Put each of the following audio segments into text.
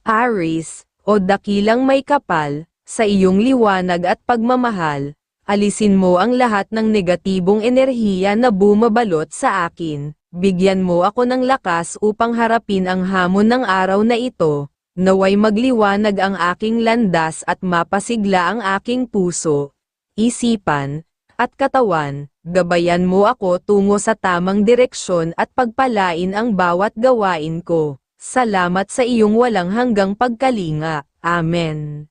Aris, o dakilang may kapal, sa iyong liwanag at pagmamahal, alisin mo ang lahat ng negatibong enerhiya na bumabalot sa akin, bigyan mo ako ng lakas upang harapin ang hamon ng araw na ito, naway magliwanag ang aking landas at mapasigla ang aking puso, isipan, at katawan, gabayan mo ako tungo sa tamang direksyon at pagpalain ang bawat gawain ko. Salamat sa iyong walang hanggang pagkalinga. Amen.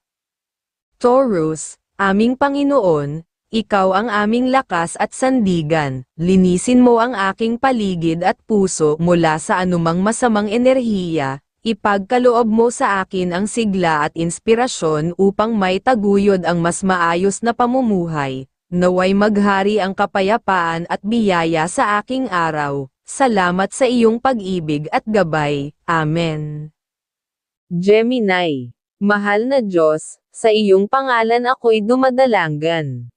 Taurus, aming Panginoon, ikaw ang aming lakas at sandigan. Linisin mo ang aking paligid at puso mula sa anumang masamang enerhiya. Ipagkaloob mo sa akin ang sigla at inspirasyon upang may taguyod ang mas maayos na pamumuhay. Naway maghari ang kapayapaan at biyaya sa aking araw. Salamat sa iyong pag-ibig at gabay. Amen. Gemini, mahal na Diyos, sa iyong pangalan ako'y dumadalanggan.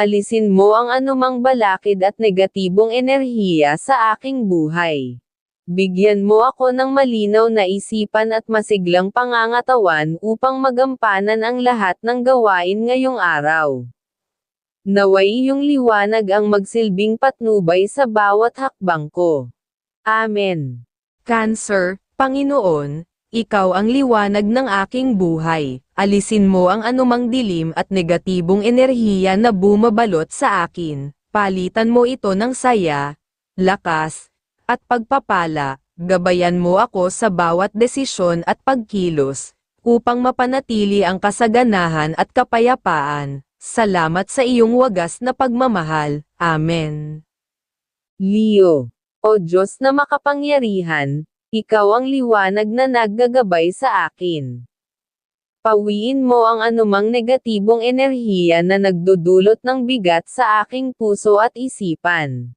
Alisin mo ang anumang balakid at negatibong enerhiya sa aking buhay. Bigyan mo ako ng malinaw na isipan at masiglang pangangatawan upang magampanan ang lahat ng gawain ngayong araw. Naway iyong liwanag ang magsilbing patnubay sa bawat hakbang ko. Amen. Cancer, Panginoon, ikaw ang liwanag ng aking buhay. Alisin mo ang anumang dilim at negatibong enerhiya na bumabalot sa akin. Palitan mo ito ng saya, lakas, at pagpapala. Gabayan mo ako sa bawat desisyon at pagkilos, upang mapanatili ang kasaganahan at kapayapaan. Salamat sa iyong wagas na pagmamahal. Amen. Leo, O Diyos na makapangyarihan, ikaw ang liwanag na naggagabay sa akin. Pawiin mo ang anumang negatibong enerhiya na nagdudulot ng bigat sa aking puso at isipan.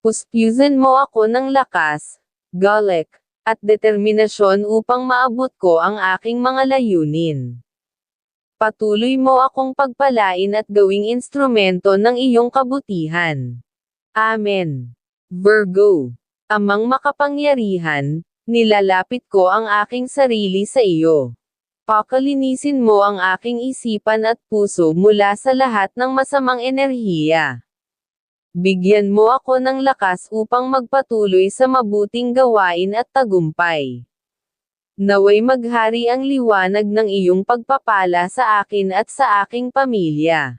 Puspuzin mo ako ng lakas, galak, at determinasyon upang maabot ko ang aking mga layunin. Patuloy mo akong pagpalain at gawing instrumento ng iyong kabutihan. Amen. Virgo, Amang makapangyarihan, nilalapit ko ang aking sarili sa iyo. Pakalinisin mo ang aking isipan at puso mula sa lahat ng masamang enerhiya. Bigyan mo ako ng lakas upang magpatuloy sa mabuting gawain at tagumpay. Naway maghari ang liwanag ng iyong pagpapala sa akin at sa aking pamilya.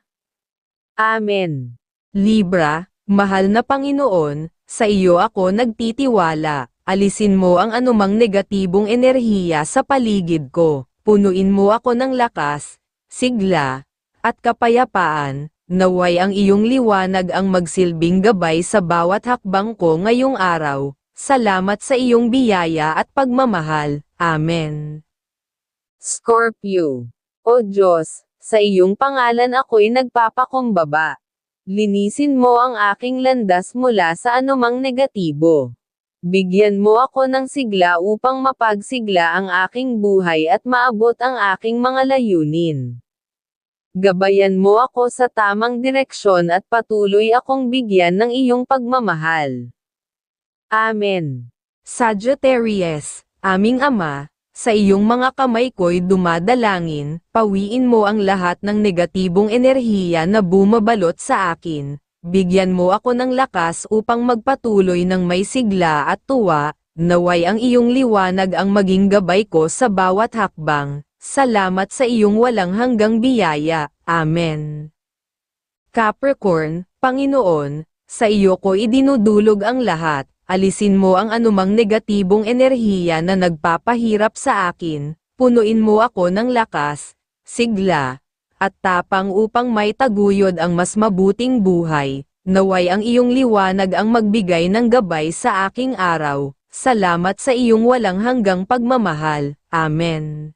Amen. Libra, mahal na Panginoon, sa iyo ako nagtitiwala. Alisin mo ang anumang negatibong enerhiya sa paligid ko. Punuin mo ako ng lakas, sigla, at kapayapaan. Naway ang iyong liwanag ang magsilbing gabay sa bawat hakbang ko ngayong araw. Salamat sa iyong biyaya at pagmamahal. Amen. Scorpio. O Diyos, sa iyong pangalan ako'y nagpapakumbaba. Linisin mo ang aking landas mula sa anumang negatibo. Bigyan mo ako ng sigla upang mapagsigla ang aking buhay at maabot ang aking mga layunin. Gabayan mo ako sa tamang direksyon at patuloy akong bigyan ng iyong pagmamahal. Amen. Sagittarius, aming Ama, sa iyong mga kamay ko'y dumadalangin, pawiin mo ang lahat ng negatibong enerhiya na bumabalot sa akin. Bigyan mo ako ng lakas upang magpatuloy ng may sigla at tuwa, naway ang iyong liwanag ang maging gabay ko sa bawat hakbang. Salamat sa iyong walang hanggang biyaya. Amen. Capricorn, Panginoon, sa iyo ko idinudulog ang lahat. Alisin mo ang anumang negatibong enerhiya na nagpapahirap sa akin. Punuin mo ako ng lakas, sigla, at tapang upang may taguyod ang mas mabuting buhay. Naway ang iyong liwanag ang magbigay ng gabay sa aking araw. Salamat sa iyong walang hanggang pagmamahal. Amen.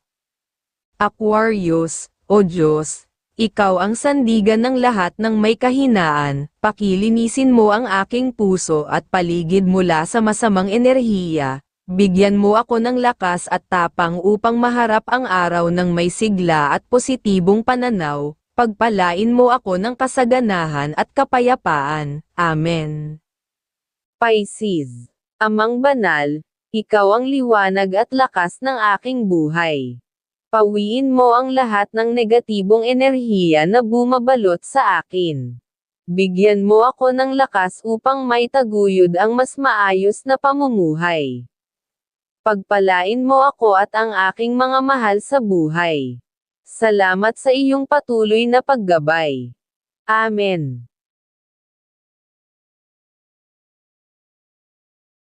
Aquarius, O Diyos, ikaw ang sandigan ng lahat ng may kahinaan, pakilinisin mo ang aking puso at paligid mula sa masamang enerhiya, bigyan mo ako ng lakas at tapang upang maharap ang araw ng may sigla at positibong pananaw, pagpalain mo ako ng kasaganahan at kapayapaan. Amen. Pisces. Amang banal, Ikaw ang liwanag at lakas ng aking buhay. Pawiin mo ang lahat ng negatibong enerhiya na bumabalot sa akin. Bigyan mo ako ng lakas upang maitaguyod ang mas maayos na pamumuhay. Pagpalain mo ako at ang aking mga mahal sa buhay. Salamat sa iyong patuloy na paggabay. Amen.